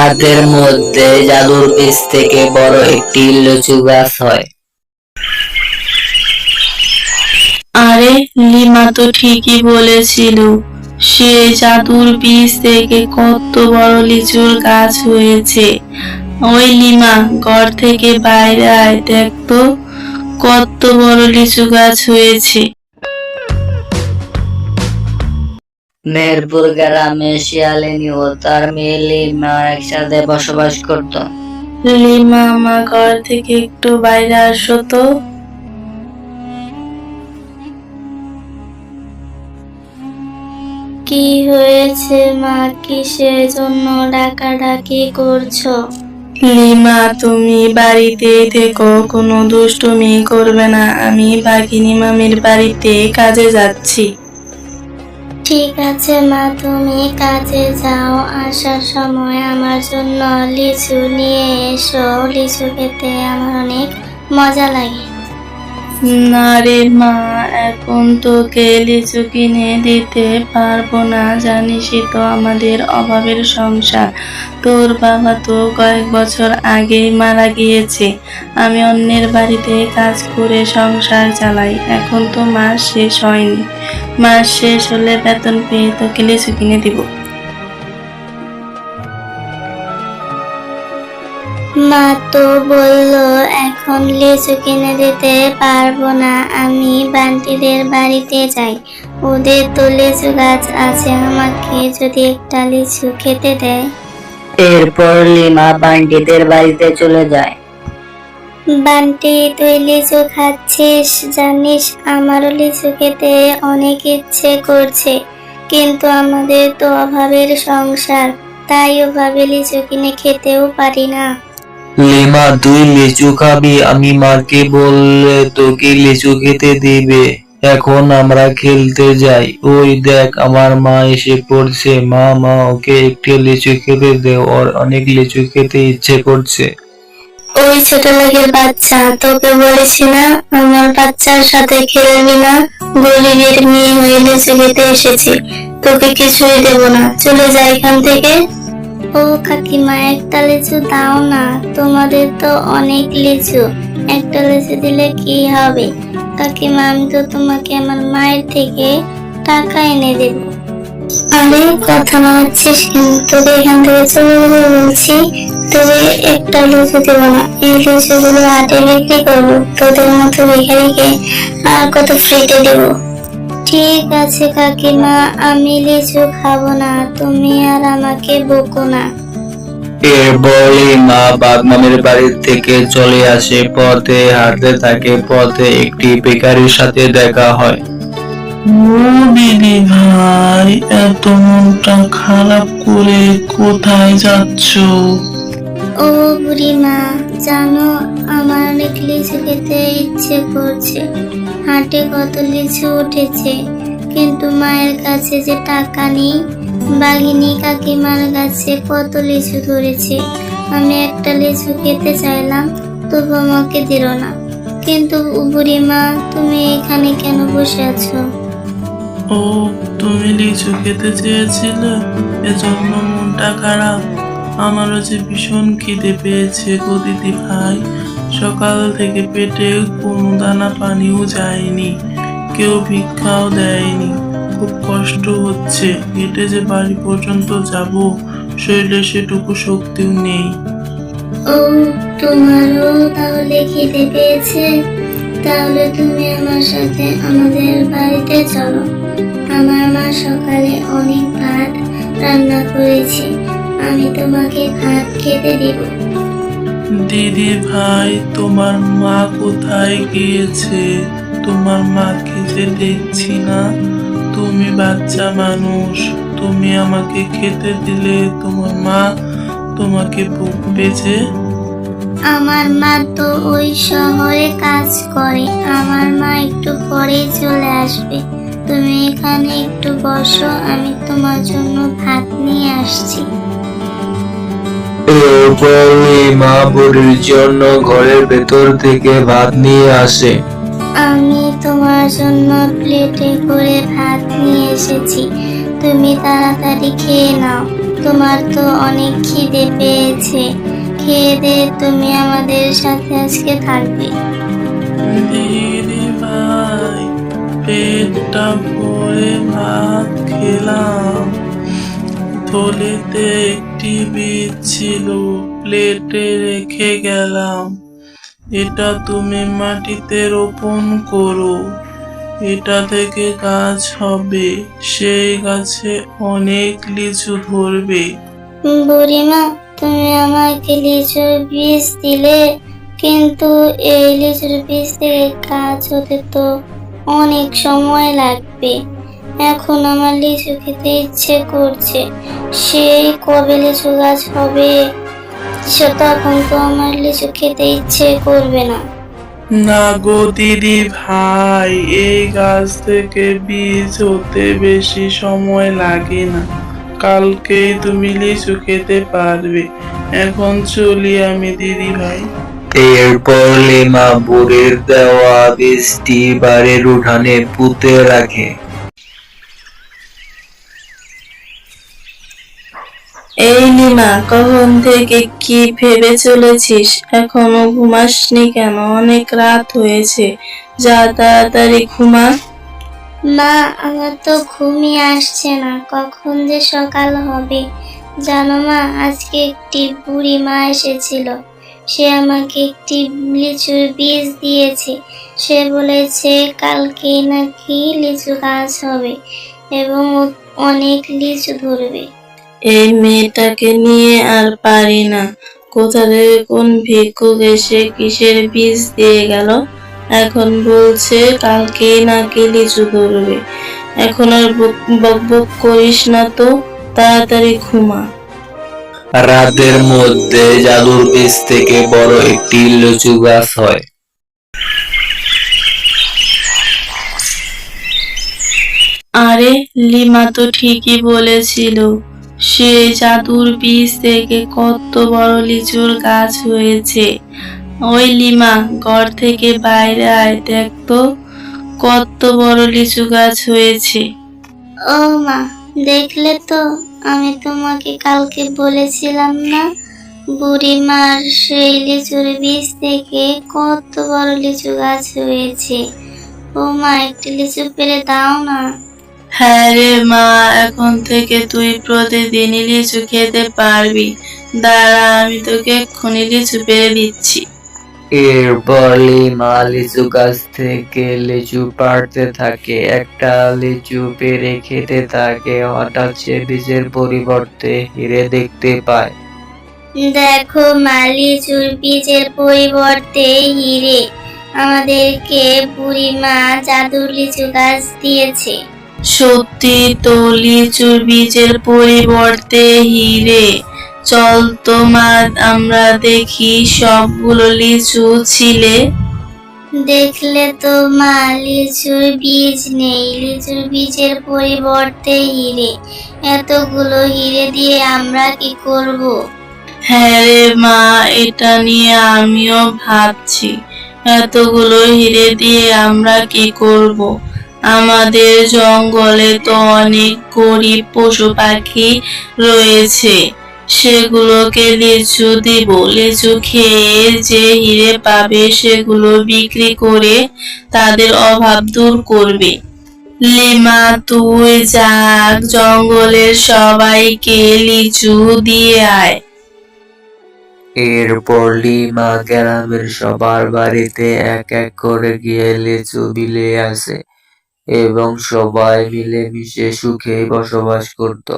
রাতের মধ্যে জাদুর বীজ থেকে বড় একটি লিচু গাছ হয়। আরে, লিমা তো ঠিকই বলেছিল, সে জাদুর বীজ থেকে কত বড় লিচুর গাছ হয়েছে। ওই লিমা, ঘর থেকে বাইরে আয় দেখতো কত বড় লিচু গাছ হয়েছে। মেহেরপুর গ্রামে শিয়ালিনী ও তার মেয়ে লিমা একসাথে বসবাস করত। লিমা আমার ঘর থেকে একটু বাইরে আসো তো। কি হয়েছে মা? কিসের জন্য ডাকাডাকি করছ? লিমা তুমি বাড়িতে থেকো কোনো দুষ্টুমি করবে না। আমি বাঘিনী মামির বাড়িতে কাজে যাচ্ছি। ঠিক আছে, মা, তুমি কাজে যাও। আসার সময় আমার জন্য লিচু নিয়ে এসো। লিচু খেতে আমার অনেক মজা লাগে। না রে মা, এখন তোকে লিচু কিনে দিতে পারব না। জানিসই তো আমাদের অভাবের সংসার। তোর বাবা তো কয়েক বছর আগেই মারা গিয়েছে। আমি অন্যের বাড়িতে কাজ করে সংসার চালাই। এখন তো মাস শেষ হয়নি। মাস শেষ হলে বেতন পেয়ে তোকে লিচু কিনে দিব। মা তো বলল এখন লিচু কিনে দিতে পারব না আমি বান্টিদের বাড়িতে যাই। ওদের তো লিচু গাছ আছে আমাকে যদি একটা লিচু খেতে দেয়? এরপর লিমা বান্টিদের বাড়িতে চলে যায়। বান্টি, তুই লিচু খাচ্ছিস, জানিস আমারও লিচু খেতে অনেক ইচ্ছে করছে, কিন্তু আমাদের তো অভাবের সংসার, তাই ওভাবে লিচু কিনে খেতেও পারি না। লিমা, তুই লিচু খাবি, আমি মাকে বললে তোকে লিচু খেতে দিবে। এখন আমরা খেলতে যাই। ওই দেখ, আমার মা এসে পড়ছে। মা মা, ওকে একটি লিচু খেতে দে, ওর অনেক লিচু খেতে ইচ্ছে করছে। ওই ছোট বাচ্চা, তোকে বলেছি না, আমার বাচ্চার সাথে খেলবি না। গরিবের মেয়ে লিচু খেতে এসেছি, তোকে কিছুই দেব না। চলে যা এখান থেকে। ও কাকিমা, একটা লিচু দাও না। তোমাদের তো অনেক লিচু। একটা লিচু দিলে কি হবে? কাকিমা, আমি তো তোমাকে আমার মায়ের থেকে টাকা এনে দেব। আরে কথা মানছিস কিন্তু তোকে এখান থেকে চলে যেতে বলছি তবে একটা লিচু দেবো না। এই লিচুগুলো হাটে বিক্রি করব। তোদের মতো ভিখারিকে আর কত ফ্রিতে দেবো। ঠিক আছে কাকিমা, আমি লিচু খাব না। তুমি আর আমাকে বকো না। এরপর লিমা বাগমামের বাড়ি থেকে চলে আসে। পথে হাঁটতে থাকে। পথে একটি বেকারির সাথে দেখা হয়। ও দিদি ভাই এত মনটা খারাপ করে কোথায় যাচ্ছো? ও বুড়িমা, জানো আমার অনেক লিচু খেতে ইচ্ছে করছে। হাটে কত লিচু উঠেছে, কিন্তু মায়ের কাছে যে টাকা নেই, বাঘিনী কাকিমার কাছে কত লিচু ধরেছে। আমি একটা লিচু খেতে চাইলাম, তবু আমাকে দিল না। কিন্তু বুড়িমা, তুমি এখানে কেন বসে আছো? ও, তুমি লিচু খেতে চেয়েছিলে? এজন্য মনটা খারাপ। আমারও যে ভীষণ খিদে পেয়েছে গো দিদি ভাই। সকাল থেকে পেটে কোনো দানা পানিও যায়নি। কেউ ভিক্ষাও দেয়নি। খুব কষ্ট হচ্ছে। হেঁটে যে বাড়ি পর্যন্ত যাব, শরীরে সেটুকু শক্তিও নেই। ও, তোমারও তাহলে খিদে পেয়েছে? তাহলে তুমি আমার সাথে আমাদের বাড়িতে চলো। আমার মা সকালে অনেক ভাত রান্না করেছে। আমি তোমাকে ভাত খেতে দিব। দিদি ভাই তোমার মা কোথায় গিয়েছে? তোমার মাকে যে দেখছি না। তুমি বাচ্চা মানুষ। তুমি আমাকে খেতে দিলে তোমার মা তোমাকে বকবে যে আমার মা তো ওই শহরে কাজ করে। আমার মা একটু পরেই চলে আসবে। তুমি এখানে একটু বসো আমি তোমার জন্য ভাত নিয়ে আসছি। এরপর লিমা বুড়ির জন্য ঘরের ভেতর থেকে ভাত নিয়ে আসে। আমি তোমার জন্য প্লেটে করে ভাত নিয়ে এসেছি। তুমি তাড়াতাড়ি খেয়ে নাও। তোমার তো অনেক খিদে পেয়েছে। খেয়ে দে তুমি আমাদের সাথে আজকে থাকবে। পেটটা ভরে ভাত খেলাম। থলিতে একটি বীজ ছিল, প্লেটে রেখে গেলাম। এটা তুমি মাটিতে রোপণ করো। এটা থেকে গাছ হবে। সেই গাছে অনেক লিচু ধরবে। বুড়িমা, তুমি আমাকে লিচুর বীজ দিলে, কিন্তু এই লিচুর বীজ থেকে গাছ হতে তো অনেক সময় লাগবে। এখন আমার লিচু খেতে ইচ্ছে করছে। সেই কবে লিচু গাছ হবে? তখন তো আমার লিচু খেতে ইচ্ছে করবে না। না গো দিদি ভাই, এই গাছ থেকে বীজ হতে বেশি সময় লাগে না। কালকেই তুমি লিচু খেতে পারবে। এখন চলি আমি, দিদি ভাই। এরপর লিমা বুড়ির দেওয়া বীজটি বাড়ির উঠানে পুঁতে রাখে। এই লিমা কখন থেকে কি ভেবে চলেছিস? এখনও ঘুমাসনি কেন? অনেক রাত হয়েছে। যা তাড়াতাড়ি ঘুমা মা আমার তো ঘুমই আসছে না। কখন যে সকাল হবে? জানো মা আজকে একটি বুড়ি মা এসেছিল। সে আমাকে একটি লিচুর বীজ দিয়েছে। সে বলেছে, কালকে নাকি লিচু গাছ হবে এবং অনেক লিচু ধরবে। এই মেয়েটাকে নিয়ে আর পারি না। কোথা থেকে কোন ভিক্ষুক এসে কিসের বীজ দিয়ে গেল? এখন বলছে, কালকে নাকি লিচু ধরবে। এখন আর বক- বকবক করিস না তো, তাড়াতাড়ি ঘুমা। রাতের মধ্যে জাদুর বীজ থেকে বড় একটি লিচু গাছ হয়। আরে লিমা তো ঠিকই বলেছিল সেই জাদুর বীজ থেকে কত বড় লিচুর গাছ হয়েছে। ওই লিমা ঘর থেকে বাইরে আয় দেখতো কত বড় লিচু গাছ হয়েছে। ও মা দেখলে তো। আমি তোমাকে কালকে বলেছিলাম না? বুড়ি মার সেই লিচুর বীজ থেকে কত বড় লিচু গাছ হয়েছে। ও মা, একটি লিচু পেরে দাও না। হ্যাঁ রে মা, এখন থেকে তুই প্রতিদিনই লিচু খেতে পারবি। দাঁড়া, আমি তোকে এক্ষুনি লিচু পেরে দিচ্ছি। এরপর লিমা লিচু গাছ থেকে লিচু পাড়তে থাকে একটা লিচু পেরে খেতে থাকে হঠাৎ সে বীজের পরিবর্তে হিরে দেখতে পায়। দেখো মা লিচুর বীজের পরিবর্তে হিরে আমাদেরকে বুড়ি মা জাদুর লিচু গাছ দিয়েছে। সত্যি তো লিচুর বীজের পরিবর্তে হিরে। চল তো মা আমরা দেখি সবগুলো লিচু ছিলে। দেখলে তো মা লিচুর বীজ নেই লিচুর বীজের পরিবর্তে হিরে। এতগুলো হিরে দিয়ে আমরা কি করব? হ্যাঁ রে মা এটা নিয়ে আমিও ভাবছি। এতগুলো হিরে দিয়ে আমরা কি করব? আমাদের জঙ্গলে তো অনেক গরিব পশু পাখি রয়েছে। সেগুলোকে লিচু দিব লিচু খেয়ে যে হিরে পাবে সেগুলো বিক্রি করে তাদের অভাব দূর করবে। লিমা, তুই যাক, জঙ্গলের সবাইকে লিচু দিয়ে আয়। এরপর লিমা গ্রামের সবার বাড়িতে এক এক করে গিয়ে লিচু বিলে আসে এবং সবাই মিলেমিশে সুখে বসবাস করত।